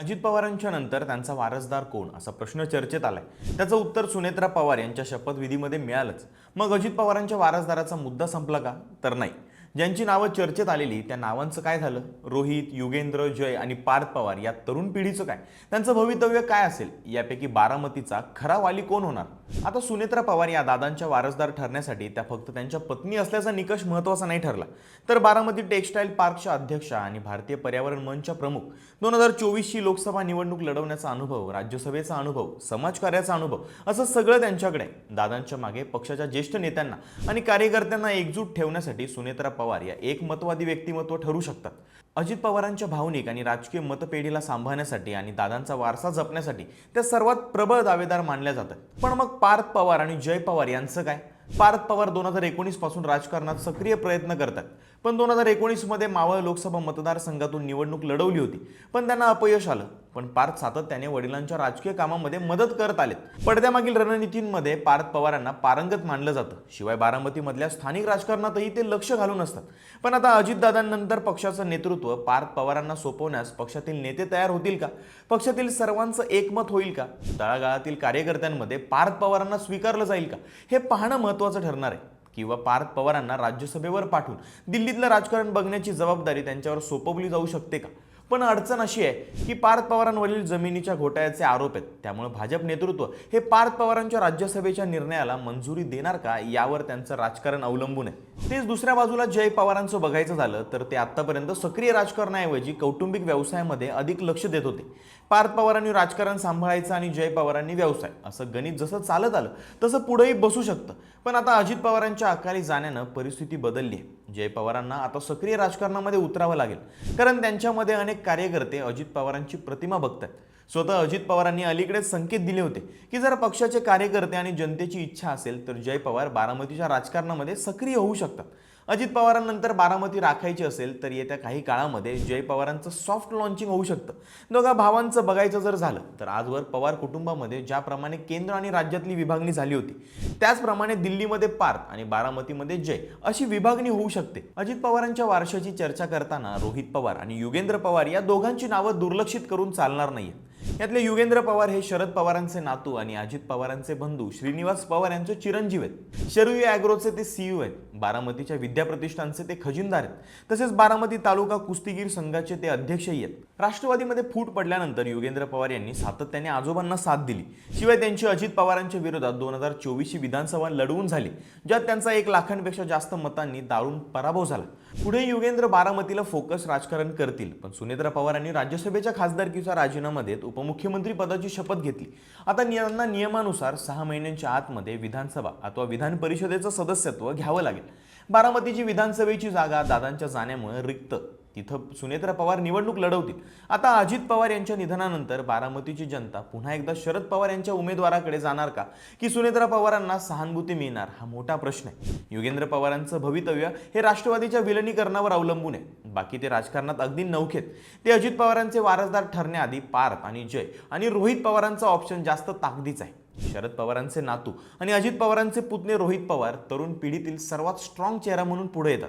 अजित पवारांच्या नंतर त्यांचा वारसदार कोण? असा प्रश्न चर्चेत आलाय. त्याचं उत्तर सुनेत्रा पवार यांच्या शपथविधीमध्ये मिळालंच. मग अजित पवारांच्या वारसदाराचा मुद्दा संपला का? तर नाही. ज्यांची नावं चर्चेत आलेली त्या नावांचं काय झालं? रोहित युगेंद्र जय आणि पार्थ पवार या तरुण पिढीचं काय? त्यांचं भवितव्य काय असेल? यापैकी बारामतीचा खरा वाली कोण होणार? आता सुनेत्रा पवार या दादांच्या वारसदार ठरण्यासाठी त्या फक्त त्यांच्या पत्नी असल्याचा निकष महत्त्वाचा नाही ठरला. तर बारामती टेक्स्टाईल पार्कच्या अध्यक्षा आणि भारतीय पर्यावरण मंचच्या प्रमुख दोन हजार चोवीसची लोकसभा निवडणूक लढवण्याचा अनुभव राज्यसभेचा अनुभव समाजकार्याचा अनुभव असं सगळं त्यांच्याकडे आहे. दादांच्या मागे पक्षाच्या ज्येष्ठ नेत्यांना आणि कार्यकर्त्यांना एकजूट ठेवण्यासाठी सुनेत्रा पवार या एकमतवादी व्यक्तिमत्व ठरू शकतात. अजित पवारांच्या भावनिक आणि राजकीय मतपेढीला सांभाळण्यासाठी आणि दादांचा वारसा जपण्यासाठी त्या सर्वात प्रबळ दावेदार मानल्या जातात. पण मग पार्थ पवार आणि जय पवार यांचं काय? पार्थ पवार दोन हजार एकोणीसपासून राजकारणात सक्रिय प्रयत्न करतात. पण दोन हजार एकोणीसमध्ये मावळ लोकसभा मतदारसंघातून निवडणूक लढवली होती. पण त्यांना अपयश आलं. पण पार्थ सातत्याने वडिलांच्या राजकीय कामामध्ये मदत करत आलेत. पडद्यामागील रणनीतींमध्ये पार्थ पवारांना पारंगत मानलं जातं. शिवाय बारामतीमधल्या स्थानिक राजकारणातही ते लक्ष घालून असतात. पण आता अजितदादांनंतर पक्षाचं नेतृत्व पार्थ पवारांना सोपवण्यास पक्षातील नेते तयार होतील का? पक्षातील सर्वांचं एकमत होईल का? तळागाळातील कार्यकर्त्यांमध्ये पार्थ पवारांना स्वीकारलं जाईल का? हे पाहणं महत्त्वाचं ठरणार आहे. किंवा पार्थ पवारांना राज्यसभेवर पाठवून दिल्लीतलं राजकारण बघण्याची जबाबदारी त्यांच्यावर सोपवली जाऊ शकते का? पण अडचण अशी आहे की पार्थ पवारांवरील जमिनीच्या घोटाळ्याचे आरोप आहेत. त्यामुळे भाजप नेतृत्व हे पार्थ पवारांच्या राज्यसभेच्या निर्णयाला मंजुरी देणार का यावर त्यांचं राजकारण अवलंबून आहे. तेच दुसऱ्या बाजूला जय पवारांचं बघायचं झालं तर ते आतापर्यंत सक्रिय राजकारणाऐवजी कौटुंबिक व्यवसायामध्ये अधिक लक्ष देत होते. पार्थ पवारांनी राजकारण सांभाळायचं आणि जय पवारांनी व्यवसाय. असं गणित जसं चालत आलं तसं पुढेही बसू शकतं. पण आता अजित पवारांच्या अकाली जाण्यानं परिस्थिती बदलली आहे. जय पवारांना आता सक्रिय राजकारणामध्ये उतरावं लागेल. कारण त्यांच्यामध्ये अनेक कार्यकर्ते अजित पवारांची प्रतिमा बघतात स्वतः अजित पवारांनी अलीकडेच संकेत दिले होते की जर पक्षाचे कार्यकर्ते आणि जनतेची इच्छा असेल तर जय पवार बारामतीच्या राजकारणामध्ये सक्रिय होऊ शकतात. अजित पवारांनंतर बारामती राखायची असेल तर येत्या काही काळामध्ये जय पवारांचं सॉफ्ट लॉन्चिंग होऊ शकतं. दोघा भावांचं बघायचं जर झालं तर आजवर पवार कुटुंबामध्ये ज्याप्रमाणे केंद्र आणि राज्यातली विभागणी झाली होती त्याचप्रमाणे दिल्लीमध्ये पार्थ आणि बारामतीमध्ये जय अशी विभागणी होऊ शकते. अजित पवारांच्या वारशाची चर्चा करताना रोहित पवार आणि युगेंद्र पवार या दोघांची नावं दुर्लक्षित करून चालणार नाहीत यातले युगेंद्र पवार हे शरद पवारांचे नातू आणि अजित पवारांचे बंधू. श्रीनिवास पवार यांचे चिरंजीव आहेत. शरुई ॲग्रोचे ते सीईओ आहेत. बारामतीच्या विद्या प्रतिष्ठानचे ते खजिनदार आहेत. तसेच बारामती तालुका कुस्तीगीर संघाचे ते अध्यक्षही आहेत. राष्ट्रवादीमध्ये फूट पडल्यानंतर युगेंद्र पवार यांनी सातत्याने आजोबांना साथ दिली. शिवाय त्यांची अजित पवारांच्या विरोधात दोन हजार चोवीसची विधानसभा लढवून झाली ज्यात त्यांचा एक लाखांपेक्षा जास्त मतांनी दारुण पराभव झाला. पुढे युगेंद्र बारामतीला फोकस राजकारण करतील पण सुनेत्रा पवारांनी राज्यसभेच्या खासदारकीचा राजीनामा देत मुख्यमंत्रीपदाची शपथ घेतली. आता यांना नियमानुसार सहा महिन्यांच्या आतमध्ये विधानसभा अथवा विधान परिषदेचं सदस्यत्व घ्यावं लागेल. बारामतीची विधानसभेची जागा दादांच्या जाण्यामुळे रिक्त. तिथं सुनेत्रा पवार निवडणूक लढवतील. आता अजित पवार यांच्या निधनानंतर बारामतीची जनता पुन्हा एकदा शरद पवार यांच्या उमेदवाराकडे जाणार का? की सुनेत्रा पवारांना सहानुभूती मिळणार? हा मोठा प्रश्न आहे. युगेंद्र पवारांचं भवितव्य हे राष्ट्रवादीच्या विलनीकरणावर अवलंबून आहे. बाकी ते राजकारणात अगदी नौखेत. ते अजित पवारांचे वारसदार ठरण्याआधी पार्थ आणि जय आणि रोहित पवारांचा ऑप्शन जास्त ताकदीचा आहे. शरद पवारांचे नातू आणि अजित पवारांचे पुतणे रोहित पवार तरुण पिढीतील सर्वात स्ट्रॉंग चेहरा म्हणून पुढे येतात.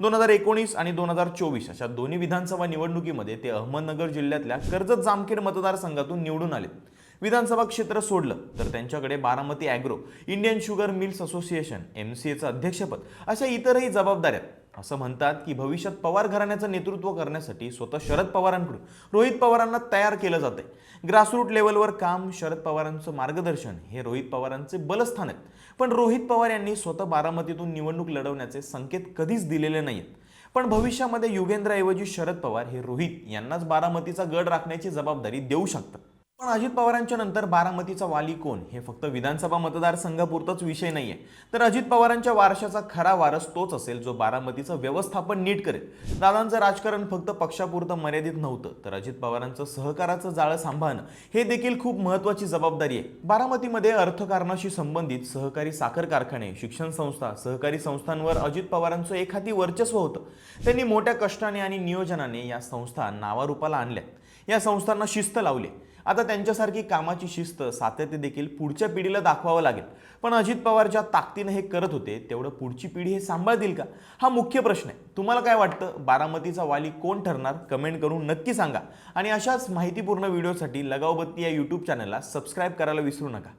दोन हजार एकोणीस आणि दोन हजार चोवीस अशा दोन्ही विधानसभा निवडणुकीमध्ये ते अहमदनगर जिल्ह्यातल्या कर्जत जामखेड मतदारसंघातून निवडून आले विधानसभा क्षेत्र सोडलं तर त्यांच्याकडे Baramati agro Indian sugar mills association M C एचं अध्यक्षपद अशा इतरही जबाबदाऱ्या आहेत. असं म्हणतात की भविष्यात पवार घराण्याचं नेतृत्व करण्यासाठी स्वतः शरद पवारांकडून रोहित पवारांना तयार केलं जाते ग्रासरूट लेवलवर काम शरद पवारांचं मार्गदर्शन हे रोहित पवारांचे बलस्थान आहेत. पण रोहित पवार यांनी स्वतः बारामतीतून निवडणूक लढवण्याचे संकेत कधीच दिलेले नाहीत पण भविष्यामध्ये युगेंद्रऐवजी शरद पवार हे रोहित यांनाच बारामतीचा गड राखण्याची जबाबदारी देऊ शकतात. पण अजित पवारांच्या नंतर बारामतीचा वाली कोण? हे फक्त विधानसभा मतदारसंघापुरताच विषय नाहीये. तर अजित पवारांच्या वारशाचा खरा वारस तोच असेल जो बारामतीचं व्यवस्थापन नीट करेल. दादांचं राजकारण फक्त पक्षापुरतं मर्यादित नव्हतं. तर अजित पवारांचं सहकाराचं जाळं सांभाळणं हे देखील खूप महत्वाची जबाबदारी आहे. बारामतीमध्ये अर्थकारणाशी संबंधित सहकारी साखर कारखाने शिक्षण संस्था सहकारी संस्थांवर अजित पवारांचं एखादी वर्चस्व होतं. त्यांनी मोठ्या कष्टाने आणि नियोजनाने या संस्था नावारूपाला आणल्या या संस्थांना शिस्त लावली. आता त्यांच्यासारखी कामाची शिस्त सातत्य देखील पुढच्या पिढीला दाखवावं लागेल. पण अजित पवार ज्या ताकदीनं हे करत होते तेवढं पुढची पिढी हे सांभाळतील का? हा मुख्य प्रश्न आहे. तुम्हाला काय वाटतं? बारामतीचा वाली कोण ठरणार? कमेंट करून नक्की सांगा. आणि अशाच माहितीपूर्ण व्हिडिओसाठी लगावबत्ती या यूट्यूब चॅनलला सबस्क्राईब करायला विसरू नका.